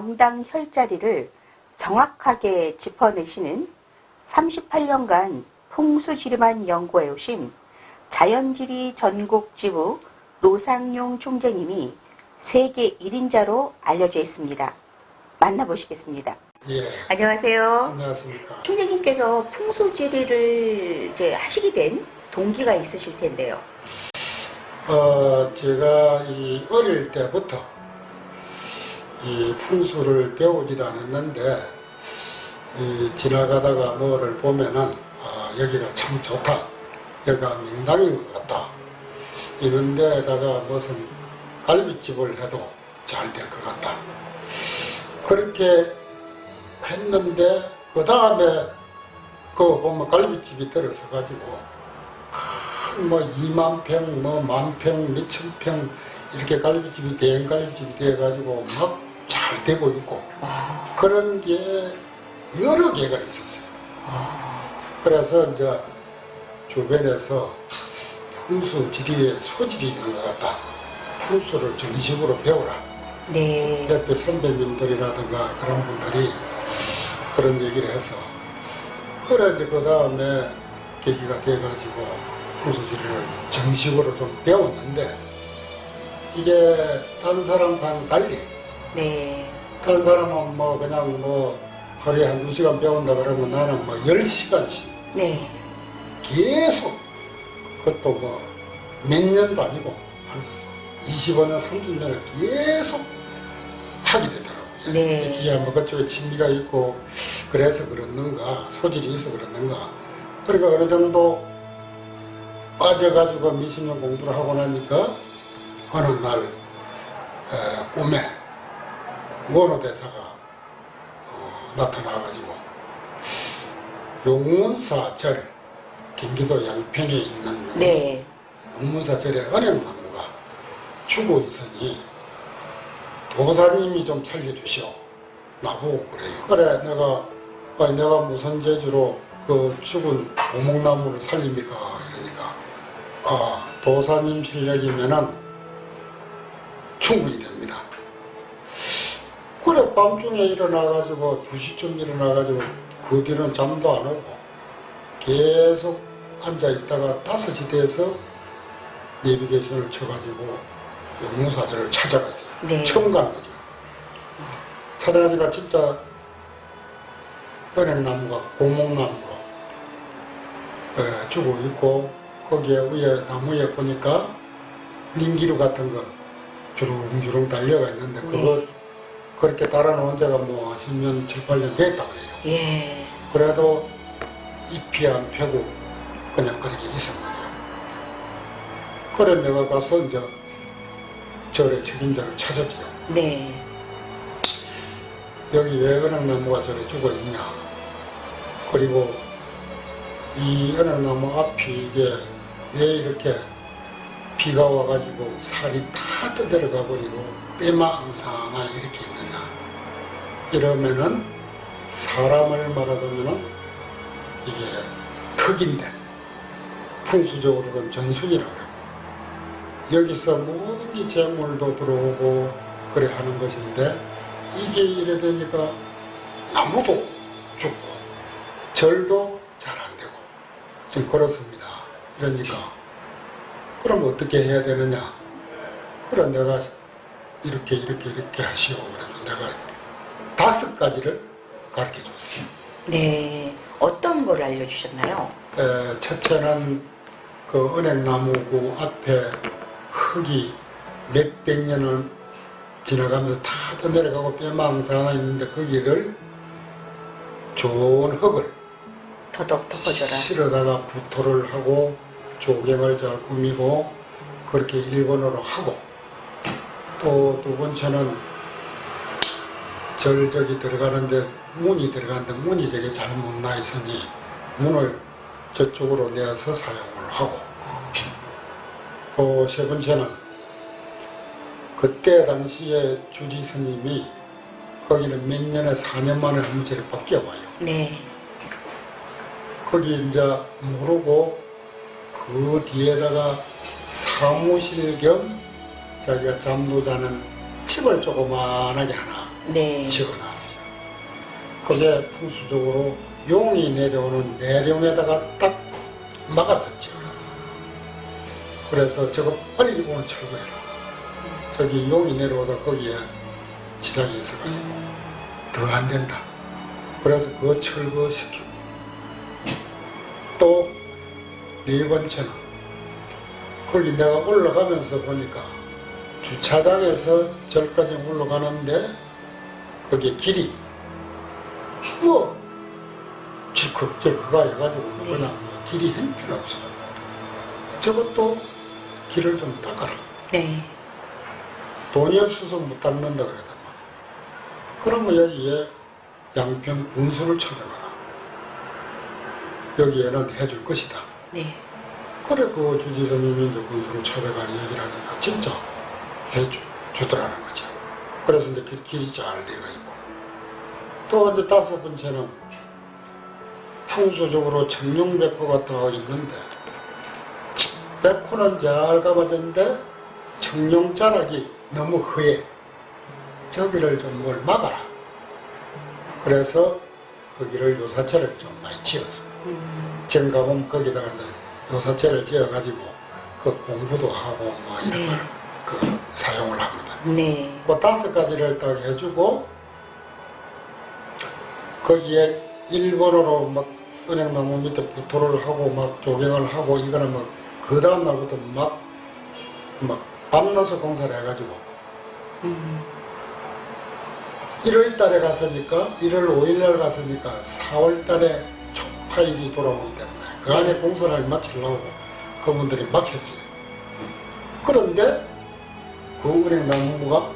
명당 혈자리를 정확하게 짚어내시는 38년간 풍수지리만 연구해 오신 자연지리 전국지부 노상용 총재님이 세계 1인자로 알려져 있습니다. 만나보시겠습니다. 예, 안녕하세요. 안녕하십니까. 총재님께서 풍수지리를 이제 하시게 된 동기가 있으실 텐데요. 어, 제가 이 어릴 때부터 이 풍수를 배우지도 않았는데, 이 지나가다가 뭐를 보면은, 아, 여기가 참 좋다. 여기가 명당인 것 같다. 이런 데다가 무슨 갈비집을 해도 잘 될 것 같다. 그렇게 했는데, 그 다음에 그거 보면 갈비집이 들어서 가지고, 뭐 2만 평, 뭐 만 평, 몇천 평 이렇게 갈비집이 대형 갈비집이 돼가지고 막 잘 되고 있고 그런 게 여러 개가 있었어요. 그래서 이제 주변에서 풍수 지리에 소질이 있는 것 같다. 풍수를 정식으로 배우라. 네. 옆에 선배님들이라든가 그런 분들이 그런 얘기를 해서 그래 이제 그 다음에 계기가 돼가지고 풍수지리를 정식으로 좀 배웠는데 이게 딴 사람과는 달리 네. 딴 사람은 뭐 그냥 뭐 하루에 한 두 시간 배운다 그러면 나는 뭐 열 시간씩 네. 계속 그것도 뭐 몇 년도 아니고 한 25년, 30년을 계속 하게 되더라고요. 네. 이게 뭐 그쪽에 취미가 있고 그래서 그렇는가 소질이 있어 그렇는가 그러니까 어느 정도 빠져가지고 년 공부를 하고 나니까 어느 날 에, 꿈에 원호 대사가 어, 나타나가지고 용문사절 경기도 양평에 있는 네. 용문사절에 은행나무가 죽어 있으니 도사님이 좀 살려주시오. 나보고 그래요. 그래, 내가, 아니, 내가 무슨 재주로 그 죽은 오목나무를 살립니까? 이러니까, 아, 도사님 실력이면은 충분히 됩니다. 그래, 밤중에 일어나가지고, 2시쯤 일어나가지고, 그 뒤는 잠도 안 오고, 계속 앉아있다가 5시 돼서 내비게이션을 쳐가지고, 용무사절을 찾아갔어요. 네. 처음 간 거죠. 찾아가니까 진짜 은행나무가 고목나무로 예, 죽어 있고 거기에 위에 나무 위에 보니까 닌기루 같은 거 주렁주렁 달려가 있는데 그거 네. 그렇게 달아놓은 지가 뭐 10년, 7, 8년 됐다고 해요. 예. 그래도 잎이 안 펴고 그냥 그렇게 거죠. 그래 내가 가서 이제 절의 책임자를 찾았지요. 네. 여기 왜 은행나무가 저래 죽어 있냐. 그리고 이 은행나무 앞이 이게 왜 이렇게 비가 와가지고 살이 다 떠들어가 버리고 빼망상하 이렇게 있느냐. 이러면은 사람을 말하자면은 이게 흙인데 풍수적으로는 전순이라고 그래요. 여기서 모든 게 재물도 들어오고 그래 하는 것인데 이게 이래 되니까 나무도 죽고 절도 잘 안 되고 지금 그렇습니다. 이러니까 그럼 어떻게 해야 되느냐? 그래 내가 이렇게 이렇게 이렇게 하시오. 그래서 내가 다섯 가지를 가르쳐 줬어요. 네. 어떤 걸 알려주셨나요? 에, 첫째는 그 은행나무 그 앞에 흙이 몇백 년을 지나가면서 다 떠내려가고 뼈망상이 있는데 거기를 좋은 흙을 더덕 덮어줘라. 실어다가 부토를 하고 조경을 잘 꾸미고 그렇게 일본어로 하고 또 두 번째는 절적이 들어가는데 문이 들어가는데 문이 되게 잘 못 나 있으니 문을 저쪽으로 내서 사용을 하고 또 세 번째는 그때 당시에 주지 스님이 거기는 몇 년에 4년 만에 한 번씩 바뀌어와요. 네. 거기 이제 모르고 그 뒤에다가 사무실 겸 자기가 잠도 자는 집을 조그만하게 하나 네. 지어놨어요. 그게 풍수적으로 용이 내려오는 내령에다가 딱 막아서 지어놨어요. 그래서 저거 빨리 오늘 철거해라. 저기 용이 내려오다 거기에 지장이 있어가지고 더 안 된다. 그래서 그거 철거시키고 2번천 거기 내가 올라가면서 보니까 주차장에서 절까지 올라가는데 거기 길이 뭐 질컥질컥 해가지고 네. 그냥 길이 형편없어 저것도 길을 좀 닦아라. 네. 돈이 없어서 못 닦는다 그러더만 뭐. 그러면 여기에 양평 분수를 찾아가라. 여기에는 해줄 것이다. 네. 그래 그 주지사님이 이제 군수를 찾아가 얘기를 하니까 진짜 해주, 주더라는 거죠. 그래서 이제 길, 길이 잘 되어 있고 또 이제 다섯 번째는 풍수적으로 청룡백호가 딱 있는데 백호는 잘 가봐졌는데 청룡자락이 너무 허해 저기를 좀 뭘 막아라 그래서 거기를 요사체를 좀 많이 지었습니다. 음, 지금 가보면 거기다가 이제 요사체를 지어가지고 그 공부도 하고 뭐 이런 네. 걸그 사용을 합니다. 네. 그 다섯 가지를 딱 해주고 거기에 일본어로 막 은행 나무 밑에 부토를 하고 막 조경을 하고 이거는 막그 다음 날부터 막, 막 밤낮에 공사를 해가지고 음, 1월 달에 갔으니까 1월 5일 날 갔으니까 4월 달에 초파일이 때문에 그 안에 공사를 마치려고 그분들이 막 했어요. 그런데 그 은행 나무가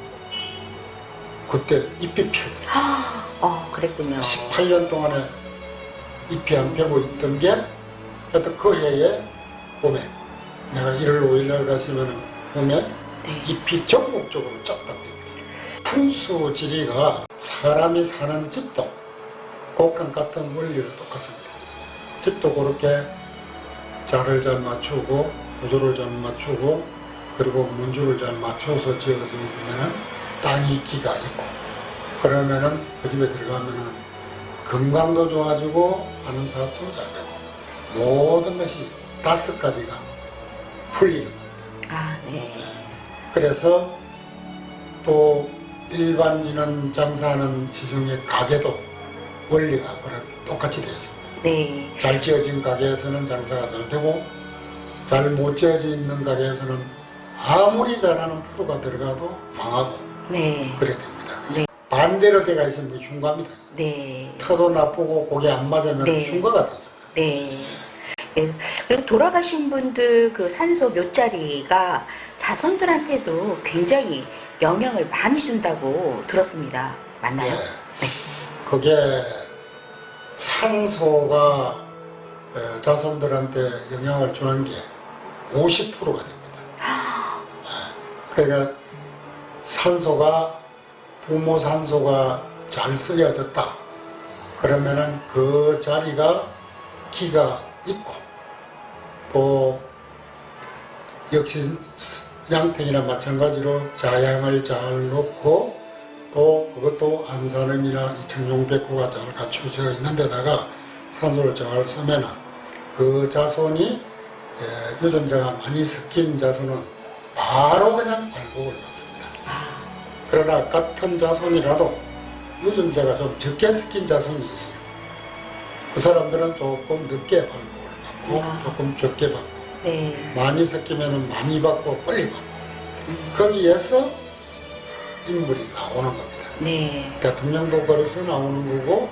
그때 잎이 피고 아, 어, 그랬군요. 18년 동안에 잎이 안 펴고 있던 게 하여튼 그 해에 봄에 내가 1월 5일 날 갔으면 봄에 네. 잎이 전국적으로 쫙딱 풍수 지리가 사람이 사는 집도 곡간 같은 원리로 똑같습니다. 집도 그렇게 자를 잘 맞추고 구조를 잘 맞추고 그리고 문주를 잘 맞춰서 지어주면은 땅이 기가 있고 그러면은 그 집에 들어가면은 건강도 좋아지고 하는 사업도 잘 되고 모든 것이 다섯 가지가 풀리는 겁니다. 아, 네. 그래서 또 일반인은 장사하는 시중의 가게도 원리가 똑같이 되어 있습니다. 네. 잘 지어진 가게에서는 장사가 잘 되고 잘 못 지어져 있는 가게에서는 아무리 잘하는 프로가 들어가도 망하고 네. 그래 됩니다. 네. 반대로 돼가 있으면 흉가입니다. 네. 터도 나쁘고 고개 안 맞으면 네. 흉가가 되죠. 네. 네. 그리고 돌아가신 분들 그 산소 묘자리가 자손들한테도 굉장히 영향을 많이 준다고 들었습니다. 맞나요? 네. 그게 산소가 에, 자손들한테 영향을 주는 게 50%가 됩니다. 네. 그러니까 산소가 부모 산소가 잘 쓰여졌다. 그러면은 그 자리가 기가 있고 또 역시 양택이나 마찬가지로 자양을 잘 놓고 또 그것도 안산음이나 이 청룡백호가 잘 갖춰져 있는 데다가 산소를 잘 쓰면은 그 자손이 에, 유전자가 많이 섞인 자손은 바로 그냥 발복을 받습니다. 아, 그러나 같은 자손이라도 유전자가 좀 적게 섞인 자손이 있어요. 그 사람들은 조금 늦게 발복을 받고 아. 조금 적게 받고 네. 많이 섞이면 많이 받고 빨리 받고 음, 거기에서 인물이 나오는 겁니다. 네. 대통령도 그래서 나오는 거고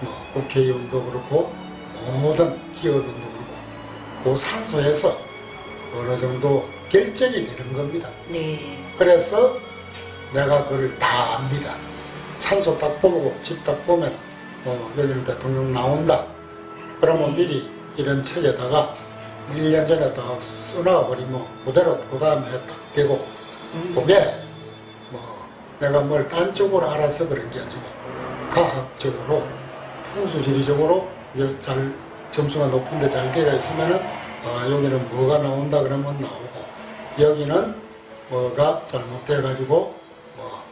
뭐 국회의원도 그렇고 모든 기업인도 그렇고 그 산소에서 어느 정도 결정이 되는 겁니다. 네. 그래서 내가 그걸 다 압니다. 산소 딱 보고 집 딱 보면 어, 여기는 대통령 나온다. 그러면 네. 미리 이런 책에다가 1년 전에 다 써놔 버리면 그대로 그 다음에 딱 되고 음, 그게 뭐 내가 뭘 딴 쪽으로 알아서 그런 게 아니고 과학적으로 풍수지리적으로 이게 잘 점수가 높은데 잘 되어 있으면은 아 여기는 뭐가 나온다 그러면 나오고 여기는 뭐가 잘못돼 가지고 뭐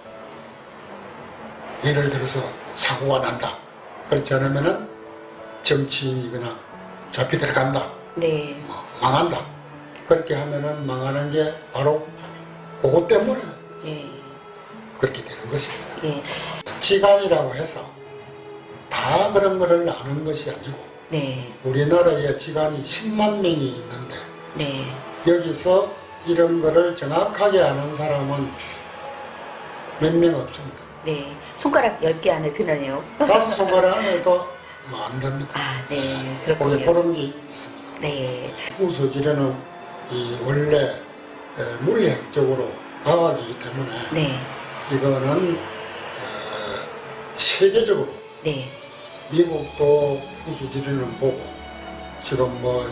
예를 들어서 사고가 난다. 그렇지 않으면은 정치인이 그냥 잡히 들어간다. 네. 뭐 망한다. 그렇게 하면은 망하는 게 바로 그것 때문에 예. 그렇게 되는 것입니다. 예. 지간이라고 해서 다 그런 거를 아는 것이 아니고 네. 우리나라에 지간이 10만 명이 있는데 네. 여기서 이런 거를 정확하게 아는 사람은 몇 명 없습니다. 네. 손가락 10개 안에 드네요. 다섯 손가락 안에도 뭐 안 됩니다. 아, 네. 거기 그렇군요. 그런 게 있습니다. 네. 풍수지리는 이 원래 에, 물리학적으로 과학이기 때문에 네. 이거는 어, 세계적으로 네. 미국도 풍수지리는 보고 지금 뭐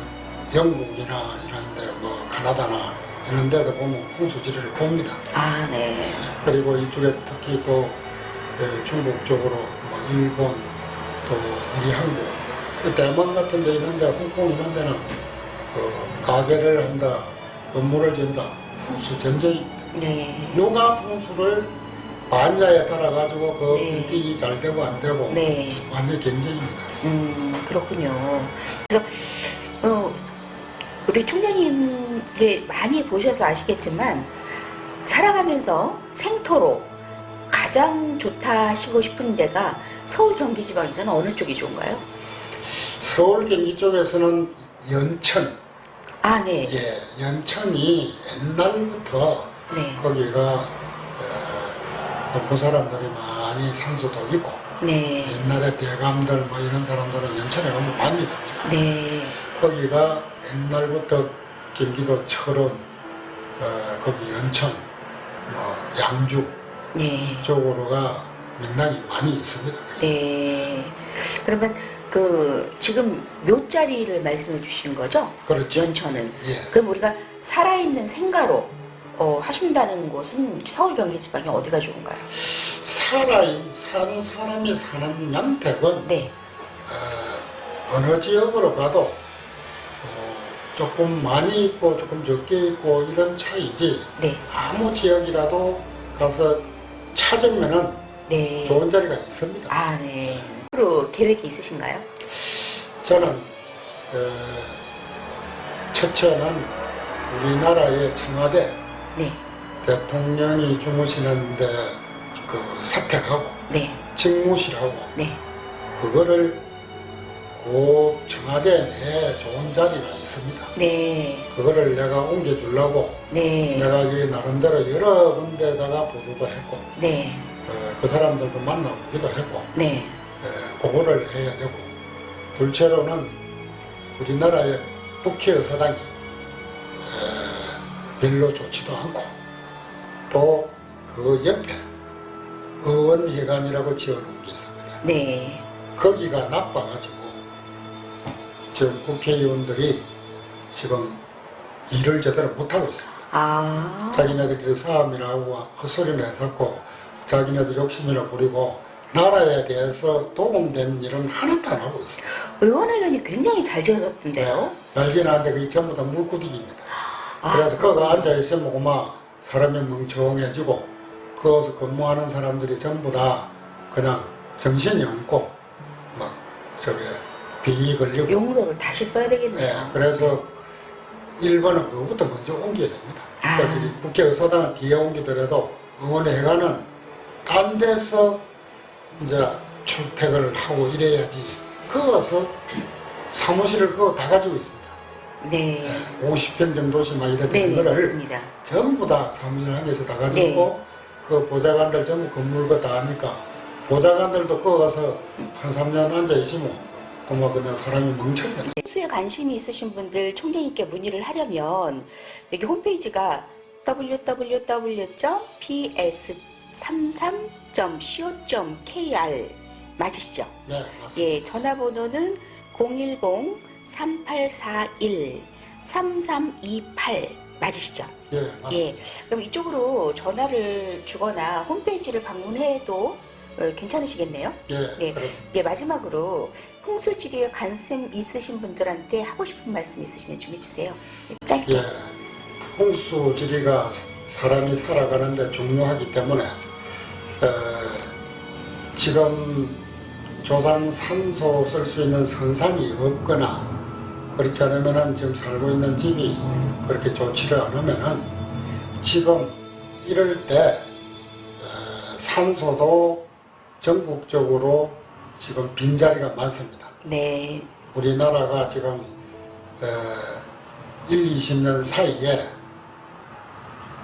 영국이나 이런데 뭐 카나다나 이런 데도 보면 풍수지리를 봅니다. 아, 네. 그리고 이쪽에 특히 또 에, 중국 쪽으로 뭐 일본 또 우리 한국 그 대만 같은 데 있는데 홍콩 이런 데는 그 가게를 한다 건물을 짓다 풍수 전쟁이 네. 요가 풍수를 반야에 따라 가지고 그 네. 빌딩이 잘 되고 안 되고 네. 완전 경쟁입니다. 음, 그렇군요. 그래서, 어, 우리 총장님, 이게 많이 보셔서 아시겠지만, 살아가면서 생토로 가장 좋다 하시고 싶은 데가 서울 경기 지방에서는 어느 쪽이 좋은가요? 서울 경기 쪽에서는 연천 아, 네. 예 연천이 옛날부터 네. 거기가 어, 그 사람들이 많이 산소도 있고 네. 옛날에 대감들 뭐 이런 사람들은 연천에 가면 많이 있습니다. 네. 거기가 옛날부터 경기도 철원 어, 거기 연천 뭐 양주 네. 쪽으로가 명당이 많이 있습니다. 네. 그러면 그 지금 묘자리를 말씀해 주시는 거죠? 그렇죠. 연천은. 예. 그럼 우리가 살아있는 생가로 어, 하신다는 곳은 서울 경기 지방이 어디가 좋은가요? 살아 사는 사람이 사는 양택은 네. 어, 어느 지역으로 가도 어, 조금 많이 있고 조금 적게 있고 이런 차이지 네. 아무 지역이라도 가서 찾으면은 네. 좋은 자리가 있습니다. 아, 네. 앞으로 계획이 있으신가요? 저는 어, 첫째는 우리나라의 청와대 네. 대통령이 주무시는데 그 사택하고 네. 직무실하고 네. 그거를 그 청와대 내에 좋은 자리가 있습니다. 네. 그거를 내가 옮겨주려고 네. 내가 여기 나름대로 여러 군데다가 보도도 했고 네. 어, 그 사람들도 만나보기도 했고 네. 에, 그거를 해야 되고 둘째로는 우리나라의 국회 의사당이 에, 별로 좋지도 않고 또 그 옆에 의원회관이라고 지어놓은 게 있습니다. 네. 거기가 나빠가지고 지금 국회의원들이 지금 일을 제대로 못하고 있습니다. 아. 자기네들끼리 싸움이라고 헛소리를 했었고 자기네들 욕심이나 부리고 나라에 대해서 도움된 일은 하나도 안 하고 있어요. 의원회관이 굉장히 잘 지어졌던데요? 알긴 하는데 그게 전부 다 물구디기입니다. 아. 그래서 거기 앉아 있으면 막 사람이 멍청해지고 거기서 근무하는 사람들이 전부 다 그냥 정신이 없고 막 저기 빙이 걸리고 용도를 다시 써야 네, 되겠네요. 그래서 1번은 그거부터 먼저 옮겨야 됩니다. 아. 그러니까 저기 국회 의사당은 뒤에 옮기더라도 의원회관은 딴 데서 이제 출퇴근을 하고 이래야지 거기서 사무실을 그거 다 가지고 있습니다. 네. 50평 정도씩 막 이래 네, 되는 네, 거를 맞습니다. 전부 다 사무실 한 개에서 다 가지고 그 보좌관들 전부 건물 거다 하니까 보좌관들도 거기 가서 한 3년 앉아 있으면 그만 그냥 사람이 멍청해. 수에 관심이 있으신 분들 총장님께 문의를 하려면 여기 홈페이지가 www.ps33.co.kr 맞으시죠? 네, 맞습니다. 예, 전화번호는 010-3841-3328 맞으시죠? 예, 맞습니다. 예, 그럼 이쪽으로 전화를 주거나 홈페이지를 방문해도 어, 괜찮으시겠네요? 예, 네. 그렇습니다. 예, 마지막으로 홍수지리에 관심 있으신 분들한테 하고 싶은 말씀 있으시면 좀 해주세요. 짧게. 예, 홍수지리가 사람이 살아가는데 중요하기 때문에 에, 지금 조상 산소 쓸 수 있는 선산이 없거나 그렇지 않으면은 지금 살고 있는 집이 그렇게 좋지를 않으면은 지금 이럴 때 어, 산소도 전국적으로 지금 빈자리가 많습니다. 네. 우리나라가 지금 어, 1, 20년 사이에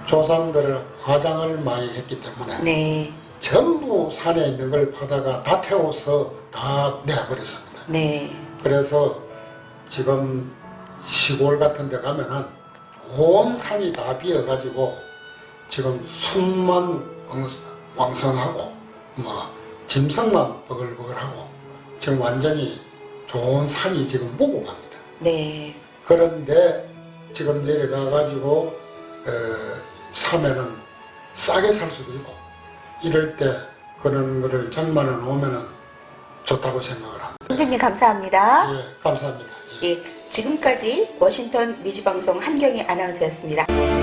조상들을 화장을 많이 했기 때문에 네. 전부 산에 있는 걸 바다가 다 태워서 다 내버렸습니다. 네. 그래서 지금 시골 같은 데 가면은 온 산이 다 비어가지고 지금 숨만 왕- 왕성하고 뭐 짐승만 버글버글하고 지금 완전히 좋은 산이 지금 보고 갑니다. 네. 그런데 지금 내려가가지고 어, 삶에는 싸게 살 수도 있고 이럴 때 그런 거를 장만해 놓으면은 좋다고 생각을 합니다. 선생님 감사합니다. 예, 감사합니다. 예. 예, 지금까지 워싱턴 뮤지방송 한경희 아나운서였습니다.